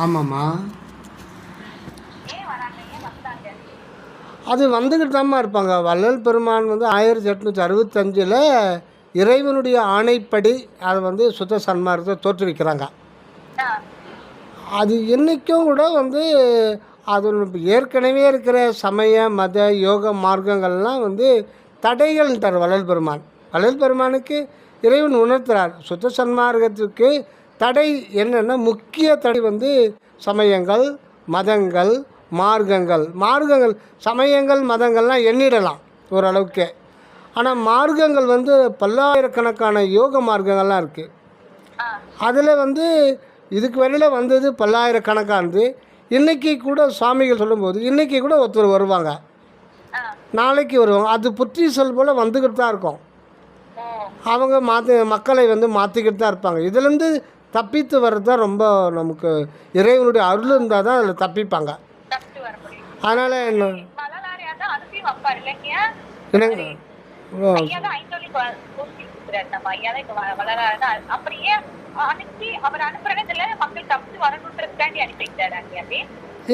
ஆமாம்மா. அது வந்துக்கிட்டு தாம்மா இருப்பாங்க. வள்ளல் பெருமான் வந்து ஆயிரத்தி எட்நூற்றி அறுபத்தஞ்சில் இறைவனுடைய ஆணைப்படி அதை வந்து சுத்த சன்மார்க்கத்தை தோற்றுவிக்கிறாங்க. அது என்றைக்கும் கூட வந்து அது ஏற்கனவே இருக்கிற சமய மத யோக மார்க்கங்கள்லாம் வந்து தடைகள்ன்றார் வள்ளல் பெருமான். வள்ளல் பெருமானுக்கு இறைவன் உணர்த்துறார். சுத்த சன்மார்க்கத்துக்கு தடை என்னென்னா முக்கிய தடை வந்து சமயங்கள் மதங்கள் மார்க்கங்கள். மார்க்கங்கள் சமயங்கள் மதங்கள்லாம் எண்ணிடலாம் ஓரளவுக்கு. ஆனால் மார்க்கங்கள் வந்து பல்லாயிரக்கணக்கான யோக மார்க்கங்கள்லாம் இருக்குது அதில் வந்து இதுக்கு வரையில் வந்தது பல்லாயிரக்கணக்கானது. இன்றைக்கி கூட சுவாமிகள் சொல்லும்போது இன்றைக்கி கூட ஒருத்தர் வருவாங்க. நாளைக்கு வருவாங்க. அது புற்றீசல் போல் வந்துக்கிட்டு தான் இருக்கும் அவங்க மாற்றி மக்களை வந்து மாற்றிக்கிட்டு தான் இருப்பாங்க இதுலேருந்து தப்பித்து வர்றது தான் ரொம்ப நமக்கு இறைவனுடைய அருள் இருந்தால் தான் அதில் தப்பிப்பாங்க. அதனால் என்ன? என்னங்க?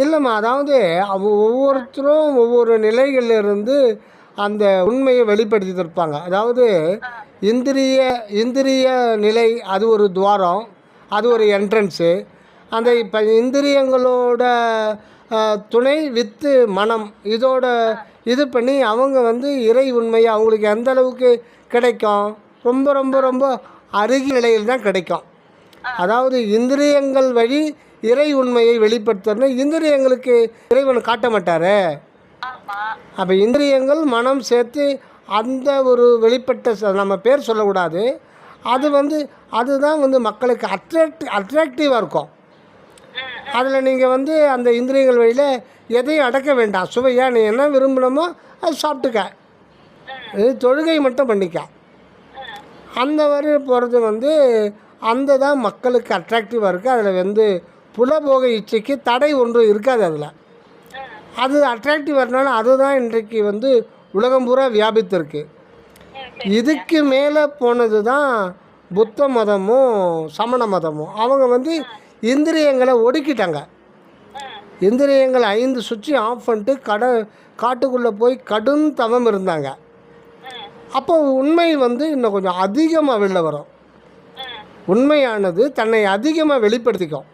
இல்லைம்மா அதாவது அவ ஒவ்வொருத்தரும் ஒவ்வொரு நிலைகளில் இருந்து அந்த உண்மையை வெளிப்படுத்தி இருப்பாங்க. அதாவது இந்திரிய இந்திரிய நிலை அது ஒரு துவாரம். அது ஒரு என்ட்ரன்ஸு அந்த இப்போ இந்திரியங்களோட துணை வித்து மனம் இதோட இது பண்ணி அவங்க வந்து இறை உண்மையை அவங்களுக்கு எந்த அளவுக்கு கிடைக்கும்? ரொம்ப ரொம்ப ரொம்ப அருகில் நிலையில் தான் கிடைக்கும். அதாவது இந்திரியங்கள் வழி இறை உண்மையை வெளிப்படுத்தணும் இந்திரியங்களுக்கு இறைவன் காட்ட மாட்டாரே. அப்போ இந்திரியங்கள் மனம் சேர்த்து அந்த ஒரு வெளிப்பட்ட நம்ம பேர் சொல்லக்கூடாது. அது வந்து அதுதான் வந்து மக்களுக்கு அட்ராக்ட் அட்ராக்டிவாக இருக்கும். அதில் நீங்கள் வந்து அந்த இந்திரியங்கள் வழியில் எதையும் அடக்க வேண்டாம். சுவையாக நீ என்ன விரும்பணுமோ அது சாப்பிட்டுக்க. இது தொழுகை மட்டும் பண்ணிக்க. அந்த வரி போகிறது வந்து அந்த தான் மக்களுக்கு அட்ராக்டிவாக இருக்குது அதில் வந்து புலபோக இச்சைக்கு தடை ஒன்றும் இருக்காது அதில். அது அட்ராக்டிவ் வரனால அதுதான் இன்றைக்கு வந்து உலகம் பூரா வியாபித்திருக்கு. இதுக்கு மேலே போனது தான் புத்த மதமும் சமண மதமும். அவங்க வந்து இந்திரியங்களை ஒடுக்கிட்டாங்க. இந்திரியங்களை ஐந்து சுற்றி ஆஃப் பண்ணிட்டு கட காட்டுக்குள்ளே போய் கடும் தவம் இருந்தாங்க. அப்போ உண்மை வந்து இன்னும் கொஞ்சம் அதிகமாக வெளில வரும். உண்மையானது தன்னை அதிகமாக வெளிப்படுத்திக்கும்.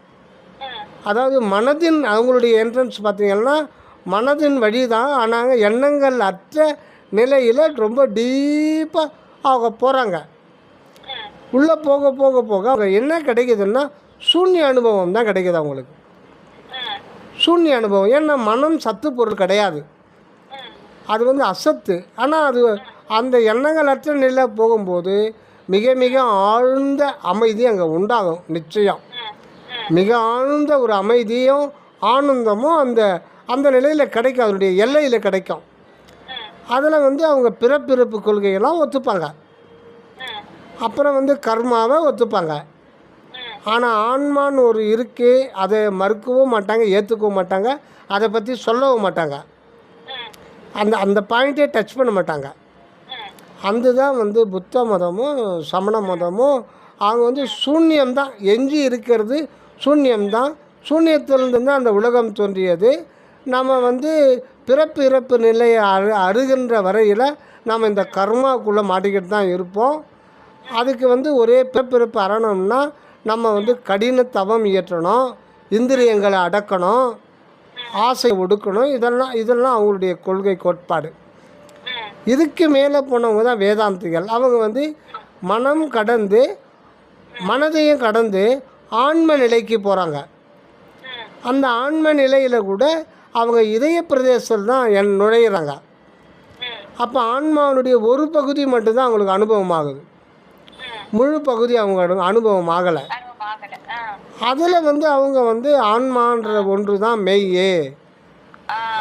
அதாவது மனதின் அவங்களுடைய என்ட்ரன்ஸ் பார்த்தீங்கன்னா மனதின் வழி தான் ஆனாங்க எண்ணங்கள் அற்ற நிலையில் ரொம்ப டீப்பாக அவங்க போகிறாங்க உள்ளே போக போக போக அவங்க என்ன கிடைக்குதுன்னா சூன்ய அனுபவம் தான் கிடைக்குது அவங்களுக்கு. சூன்ய அனுபவம். ஏன்னா மனம் சத்து பொருள் கிடையாது. அது வந்து அசத்து. ஆனால் அது அந்த எண்ணங்கள் அற்ற நிலை போகும்போது மிக மிக ஆழ்ந்த அமைதி அங்கே உண்டாகும் நிச்சயம். மிக ஆழ்ந்த ஒரு அமைதியும் ஆனந்தமும் அந்த அந்த நிலையில் கிடைக்கும். அதனுடைய எல்லையில் கிடைக்கும். அதில் வந்து அவங்க பிறப்பிறப்பு கொள்கையெல்லாம் ஒத்துப்பாங்க. அப்புறம் வந்து கர்மாவை ஒத்துப்பாங்க. ஆனால் ஆன்மான்னு ஒரு இருக்குது அதை மறுக்கவும் மாட்டாங்க ஏற்றுக்கவும் மாட்டாங்க அதை பற்றி சொல்லவும் மாட்டாங்க. அந்த அந்த பாயிண்ட்டே டச் பண்ண மாட்டாங்க. அந்த தான் வந்து புத்த மதமும் சமண மதமும் அவங்க வந்து சூன்யம்தான் எஞ்சி இருக்கிறது சூன்யம்தான் சூன்யத்திலிருந்து தான் அந்த உலகம் தோன்றியது. நம்ம வந்து பிறப்பு இறப்பு நிலையை அரு அருகின்ற வரையில் நம்ம இந்த கர்மாக்குள்ளே மாட்டிக்கிட்டு தான் இருப்போம். அதுக்கு வந்து ஒரே பிறப்பிறப்பு அறணும்னா நம்ம வந்து கடின தவம் இயற்றணும் இந்திரியங்களை அடக்கணும் ஆசை ஒடுக்கணும். இதெல்லாம் இதெல்லாம் அவங்களுடைய கொள்கை கோட்பாடு. இதுக்கு மேலே போனவங்க தான் வேதாந்திகள். அவங்க வந்து மனம் கடந்து மனதையும் கடந்து ஆன்ம நிலைக்கு போகிறாங்க அந்த ஆன்ம நிலையில் கூட அவங்க இதய பிரதேசத்தில் தான் என் நுழையிறாங்க. அப்போ ஆன்மாவினுடைய ஒரு பகுதி மட்டும்தான் அவங்களுக்கு அனுபவம் ஆகுது முழு பகுதி அவங்க அனு- அனுபவம் ஆகலை அதில் வந்து அவங்க வந்து ஆன்மான்ற ஒன்று தான் மெய்யே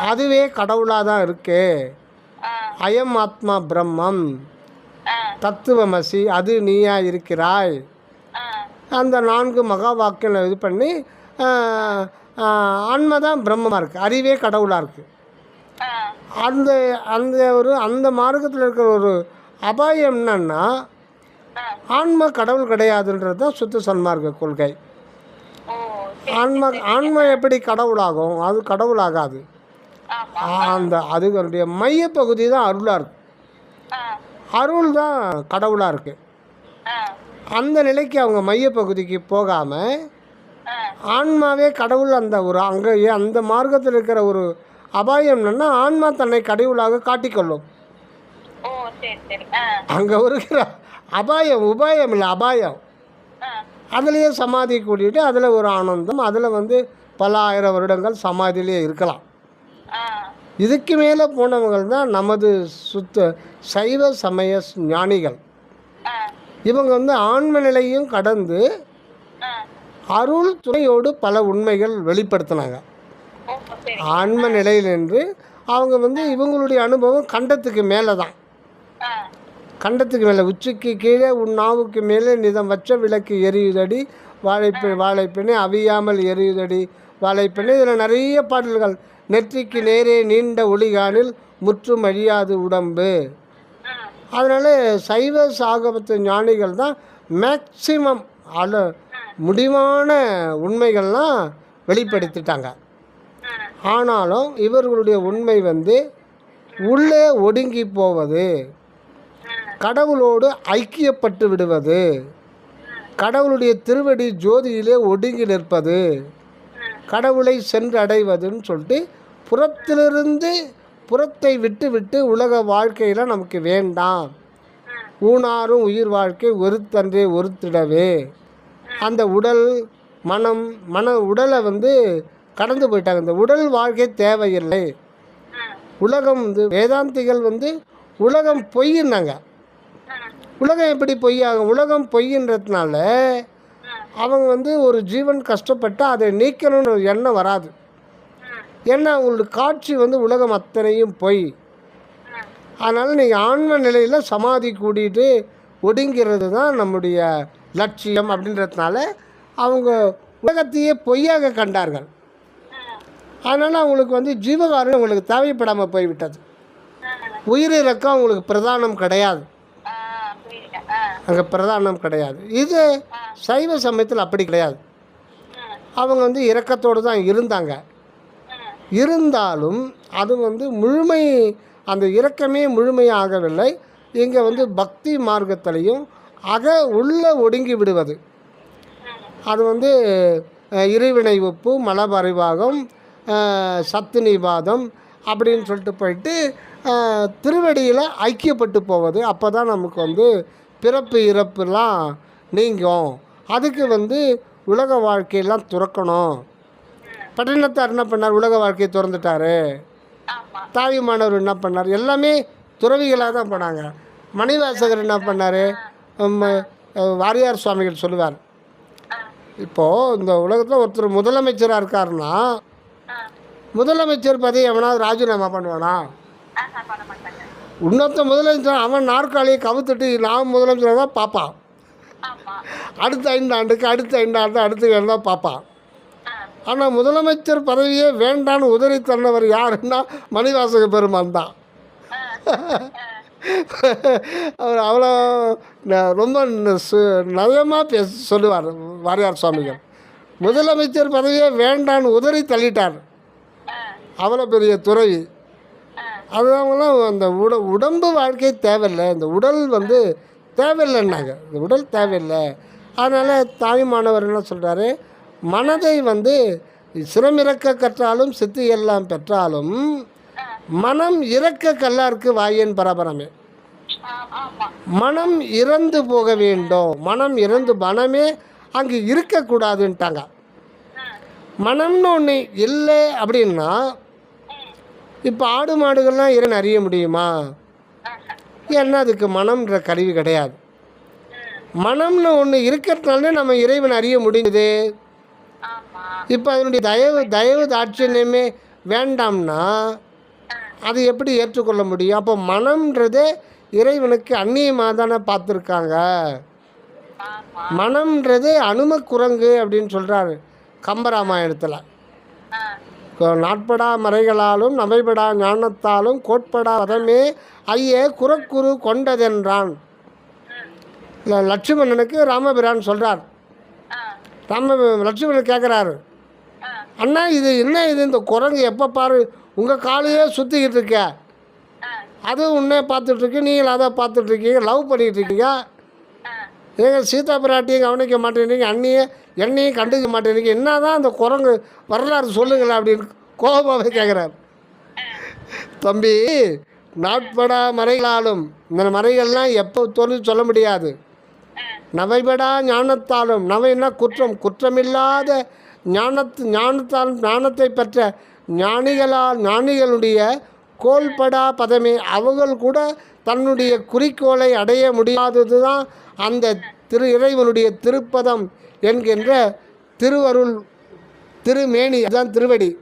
அதுவே கடவுளாக தான் இருக்கு அயம் ஆத்மா பிரம்மம். தத்துவமசி அது நீயா இருக்கிறாய். அந்த நான்கு மகா வாக்கியம் இது பண்ணி ஆன்மா தான் பிரம்மமாக இருக்குது அறிவே கடவுளாக இருக்குது அந்த அந்த ஒரு அந்த மார்க்கத்தில் இருக்கிற ஒரு அபாயம் என்னன்னா ஆன்மா கடவுள் கிடையாதுன்றது தான் சுத்த சன்மார்க்க கொள்கை. ஆன்மா ஆன்மா எப்படி கடவுளாகும்? அது கடவுளாகாது. அந்த அதுகளுடைய மையப்பகுதி தான் அருளாக இருக்கு. அருள் தான் கடவுளாக இருக்குது அந்த நிலைக்கு அவங்க மையப்பகுதிக்கு போகாமல் ஆன்மாவே கடவுள் அந்த ஒரு அங்கே அந்த மார்க்கத்தில் இருக்கிற ஒரு அபாயம் என்னன்னா ஆன்மா தன்னை கடவுளாக காட்டிக்கொள்ளும். அங்கே இருக்கிற அபாயம் உபாயம் இல்லை அபாயம். அதுலேயே சமாதி கூட்டிட்டு அதில் ஒரு ஆனந்தம் அதில் வந்து பல ஆயிரம் வருடங்கள் சமாதியிலே இருக்கலாம். இதுக்கு மேலே போனவங்கள் தான் நமது சுத்த சைவ சமய ஞானிகள். இவங்க வந்து ஆன்ம நிலையும் கடந்து அருள் துணையோடு பல உண்மைகள் வெளிப்படுத்தினாங்க. ஆன்ம நிலையில் நின்று அவங்க வந்து இவங்களுடைய அனுபவம் கண்டத்துக்கு மேலே தான் கண்டத்துக்கு மேலே உச்சிக்கு கீழே உன் நாவுக்கு மேலே நிதம் வச்ச விளக்கு எரியுதடி வாழைப்பெ வாழைப்பெண்ணே அவியாமல் எரியுதடி வாழைப்பெண்ணே. இதில் நிறைய பாடல்கள் நெற்றிக்கு நேரே நீண்ட ஒளிகானில் முற்றும் அழியாது உடம்பு அதனால் சைவ சாகவத்து ஞானிகள் தான் மேக்சிமம் அல முடிவான உண்மைகள்லாம் வெளிப்படுத்திட்டாங்க. ஆனாலும் இவர்களுடைய உண்மை வந்து உள்ளே ஒடுங்கி போவது கடவுளோடு ஐக்கியப்பட்டு விடுவது கடவுளுடைய திருவடி ஜோதியிலே ஒடுங்கி நிற்பது கடவுளை சென்றடைவதுன்னு சொல்லிட்டு புறத்திலிருந்து புறத்தை விட்டு விட்டு உலக வாழ்க்கையில் நமக்கு வேண்டாம். ஊனாரும் உயிர் வாழ்க்கை ஒருத்தன்றே ஒருத்திடவே. அந்த உடல் மனம் மன உடலை வந்து கடந்து போயிட்டாங்க. இந்த உடல் வாழ்க்கை தேவையில்லை. உலகம் வந்து வேதாந்திகள் வந்து உலகம் பொய்யின்னாங்க. உலகம் எப்படி பொய்யாகும்? உலகம் பொய்யின்றதுனால அவங்க வந்து ஒரு ஜீவன் கஷ்டப்பட்டு அதை நீக்கணும்னு ஒரு எண்ணம் வராது. ஏன்னா அவங்களோட காட்சி வந்து உலகம் அத்தனையும் பொய். அதனால் நீங்கள் ஆன்ம நிலையில் சமாதி கூடிட்டு ஒடுங்கிறது தான் நம்முடைய லட்சியம் அப்படின்றதுனால அவங்க உலகத்தையே பொய்யாக கண்டார்கள். அதனால் அவங்களுக்கு வந்து ஜீவகாரணம் அவங்களுக்கு தேவைப்படாமல் போய்விட்டது. உயிரிழக்கம் அவங்களுக்கு பிரதானம் கிடையாது. அங்கே பிரதானம் கிடையாது. இது சைவ சமயத்தில் அப்படி கிடையாது. அவங்க வந்து இரக்கத்தோடு தான் இருந்தாங்க. இருந்தாலும் அது வந்து முழுமை அந்த இரக்கமே முழுமையாகவில்லை. இங்கே வந்து பக்தி மார்க்கத்திலையும் அக உள்ள ஒடுங்கி விடுவது. அது வந்து அஹ், இருவினை ஒப்பு மலபரிவாகம் சத்து நிவாதம் அப்படின்னு சொல்லிட்டு போயிட்டு திருவடியில் ஐக்கியப்பட்டு போவது. அப்போ தான் நமக்கு வந்து பிறப்பு இறப்புலாம் நீங்கும். அதுக்கு வந்து உலக வாழ்க்கையெல்லாம் துறக்கணும். பட்டினத்தார் என்ன பண்ணார்? உலக வாழ்க்கையை திறந்துட்டாரு. தாயுமானவர் என்ன பண்ணார்? எல்லாமே துறவிகளாக தான் போனாங்க. மணிவாசகர் என்ன பண்ணார்? வாரியார் சுவாமிகள் சொல்லுவார். இப்போது இந்த உலகத்தில் ஒருத்தர் முதலமைச்சராக இருக்காருன்னா முதலமைச்சர் பதவி எவனாவது ராஜினாமா பண்ணுவானா? இன்னொருத்த முதலமைச்சர் அவன் நாற்காலியை கவுத்துட்டு நான் முதலமைச்சராக தான் பார்ப்பான். அடுத்த ஐந்து ஆண்டுக்கு அடுத்த ஐந்து ஆண்டு அடுத்த ஏழு தான் பார்ப்பான். ஆனால் முதலமைச்சர் பதவியே வேண்டான்னு உதறி தந்தவர் யாருன்னா மணிவாசக பெருமான் தான். அவர் அவ்வளோ ரொம்ப நயமாக பேச சொல்லுவார் வாரியார் சுவாமிகள். முதலமைச்சர் பதவியே வேண்டான்னு உதறி தள்ளிட்டார். அவ்வளோ பெரிய துறவி. ஆ அந்த உட உடம்பு வாழ்க்கை தேவையில்லை. இந்த உடல் வந்து தேவையில்லைன்னாங்க. இந்த உடல் தேவையில்லை. அதனால் தாய்மானவர் என்ன சொல்கிறாரு மனதை வந்து சிரமிறக்க கற்றாலும் சித்தி எல்லாம் பெற்றாலும் மனம் இறக்க கல்லாருக்கு வாயேன் பரபரமே. மனம் இறந்து போக வேண்டும். மனம் இறந்து மனமே அங்கே இருக்கக்கூடாதுன்ட்டாங்க. மனம்னு ஒன்று இல்லை அப்படின்னா இப்போ ஆடு மாடுகள்லாம் இறன் அறிய முடியுமா? ஏன்னா அதுக்கு மனம்ன்ற கருவி கிடையாது. மனம்னு ஒன்று இருக்கிறதுனால நம்ம இறைவன் அறிய முடியுது. இப்போ அதனுடைய தயவு தயவு தாட்சியமே வேண்டாம்னா அது எப்படி ஏற்றுக்கொள்ள முடியும்? அப்போ மனம்ன்றதே இறைவனுக்கு அந்நியமாக தானே பார்த்துருக்காங்க. மனம்ன்றதே அனும குரங்கு அப்படின்னு சொல்கிறாரு கம்பராமாயணத்தில். நாட்படா மறைகளாலும் நமைபடா ஞானத்தாலும் கோட்படா வதமே ஐயே குறக்குரு கொண்டதென்றான். இல்லை லட்சுமணனுக்கு ராமபிரான் சொல்கிறார் ராம லட்சுமணன் கேட்குறாரு அண்ணா இது என்ன இது? இந்த குரங்கு எப்போ பாரு உங்கள் காலையே சுற்றிக்கிட்டு இருக்க. அது அதுவும் உன்னே பார்த்துட்ருக்கு நீங்கள் அதை பார்த்துட்ருக்கீங்க லவ் பண்ணிகிட்ருக்கீங்க ஏங்க சீதா பிராட்டியும் கவனிக்க மாட்டேங்கிறீங்க அண்ணியை என்னையும் கண்டுக்க மாட்டேங்கிறீங்க. என்ன தான் அந்த குரங்கு வரலாறு சொல்லுங்களேன் அப்படின்னு கோபமாகவே கேட்குறாரு தம்பி நாட்படா மறைகளாலும் இந்த மறைகள்லாம் எப்போ தோணுது சொல்ல முடியாது. நவைபடா ஞானத்தாலும் நவைன்னா குற்றம்? குற்றமில்லாத ஞானத்து ஞானத்தால் ஞானத்தை பெற்ற ஞானிகளால் ஞானிகளுடைய கோல்படா பதமே. அவர்கள் கூட தன்னுடைய குறிக்கோளை அடைய முடியாதது தான் அந்த திரு இறைவனுடைய திருப்பதம் என்கின்ற திருவருள் திருமேனி. அதுதான் திருவடி.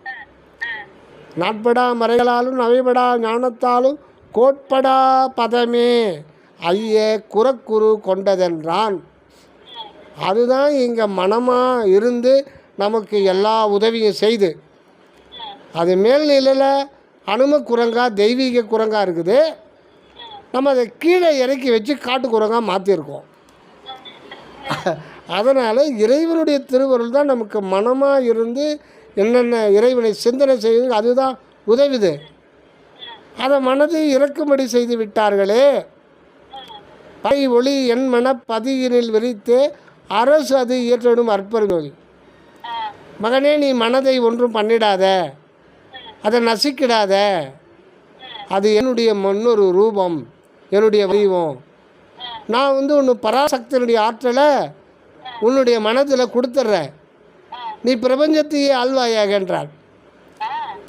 நாட்படா மறைகளாலும் நவைபடா ஞானத்தாலும் கோட்படா பதமே. ஐய குறக்குரு கொண்டதென்றான். அதுதான் இங்கே மனமாக இருந்து நமக்கு எல்லா உதவியும் செய்து. அது மேல்நிலையில் அனும குரங்கா தெய்வீக குரங்கா இருக்குது. நம்ம அதை கீழே இறக்கி வச்சு காட்டு குரங்கா மாற்றிருக்கோம் அதனால் இறைவனுடைய திருவருள் தான் நமக்கு மனமாக இருந்து என்னென்ன இறைவனை சிந்தனை செய்வது அதுதான் உதவுது. அதை மனதை இறக்கும்படி செய்து விட்டார்களே. பை ஒளி என் மன பதியினில் விரித்து அரசு அது இயற்றிடும் அற்பர்கள் மகனே நீ மனதை ஒன்றும் பண்ணிடாத. அதை நசிக்கிடாத. அது என்னுடைய இன்னொரு ரூபம் என்னுடைய வடிவம். நான் வந்து ஒன்று பராசக்தியினுடைய ஆற்றலை உன்னுடைய மனதில் கொடுத்துட்றேன் நீ பிரபஞ்சத்தையே ஆழ்வாயாகின்றார்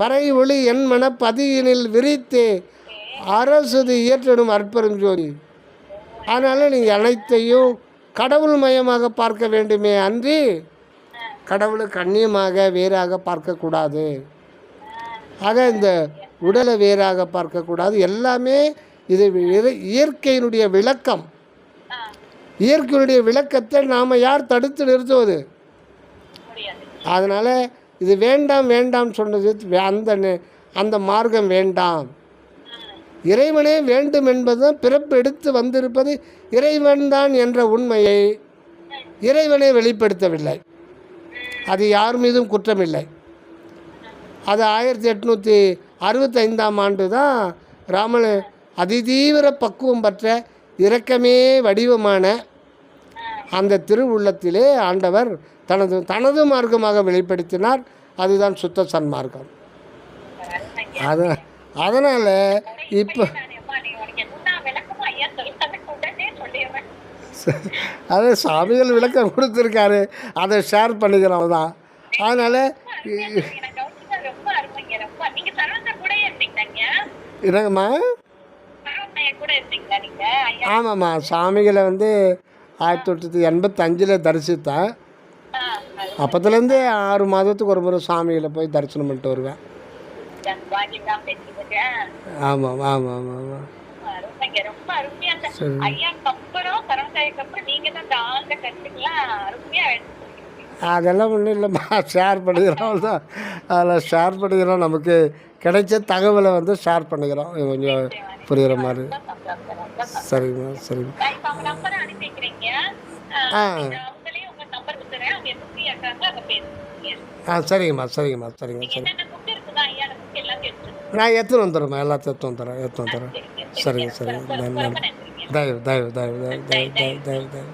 பறை ஒளி என் மன பதியினில் விரித்து அரசது இயற்றிடும் அற்பரும் ஜோதி. அதனால் நீங்கள் அனைத்தையும் கடவுள் மயமாக பார்க்க வேண்டுமே அன்றி கடவுளை கண்ணியமாக வேறாக பார்க்கக்கூடாது. ஆக இந்த உடலை வேறாக பார்க்கக்கூடாது. எல்லாமே இது இயற்கையினுடைய விளக்கம். இயற்கையினுடைய விளக்கத்தை நாம் யார் தடுத்து நிறுத்துவது? அதனால் இது வேண்டாம் வேண்டாம் சொன்னது வே- அந்த அந்த மார்க்கம் வேண்டாம். இறைவனே வேண்டும் என்பது பிறப்பு எடுத்து வந்திருப்பது இறைவன்தான் என்ற உண்மையை இறைவனே வெளிப்படுத்தவில்லை. அது யார் மீதும் குற்றமில்லை. அது ஆயிரத்தி எட்நூற்றி அறுபத்தைந்தாம் ஆண்டு தான் ராமன் அதிதீவிர பக்குவம் பெற்ற இரக்கமே வடிவமான அந்த திருவுள்ளத்திலே ஆண்டவர் தனது தனது மார்க்கமாக வெளிப்படுத்தினார். அதுதான் சுத்த சன்மார்க்கம். அது அதனால் இப்போ அது சாமிகள் விளக்கம் கொடுத்துருக்காரு. அதை ஷேர் பண்ணிக்கிறோம் தான் அதனால் எனக்கு கவுன்சிலர் ரொம்ப அருமைங்க ரொம்ப நீங்க சரவணன் கூட இருந்தீங்க என்னங்கம்மா? ஆமாம்மா சாமிகளை வந்து ஆயிரத்தி தொள்ளாயிரத்தி எண்பத்தஞ்சில் தரிசித்தேன் அப்போதுலேருந்து ஆறு மாதத்துக்கு ஒரு முறை சாமிகளை போய் தரிசனம் பண்ணிட்டு வருவேன். அந்த ஆமாம் ஆமாம் ஆமாம் ஆமாம். ரொம்ப அருமையா சரி. ஐயாக்கு அப்புறம் அப்புறம் நீங்க தான் கருத்துக்கெல்லாம் அருமையா அதெல்லாம் ஒன்றும் இல்லைம்மா. ஷேர் பண்ணிக்கிறோம் தான் அதில் ஷேர் பண்ணிக்கிறோம். நமக்கு கிடைச்ச தகவலை வந்து ஷேர் பண்ணிக்கிறோம். கொஞ்சம் புரிகிற மாதிரி. சரிங்கம்மா சரிங்க ஆ. ஆ. சரிங்கம்மா சரிங்கம்மா சரிங்க சரி. நான் எடுத்துன்னு வந்துடுறேம்மா எல்லாத்தையும் எடுத்து வந்துடுறேன் எடுத்து வந்துடுறேன். சரிங்க சரிங்க. தயவு தயவு தயவு தயவு தயவு. தயவு தயவு தயவு.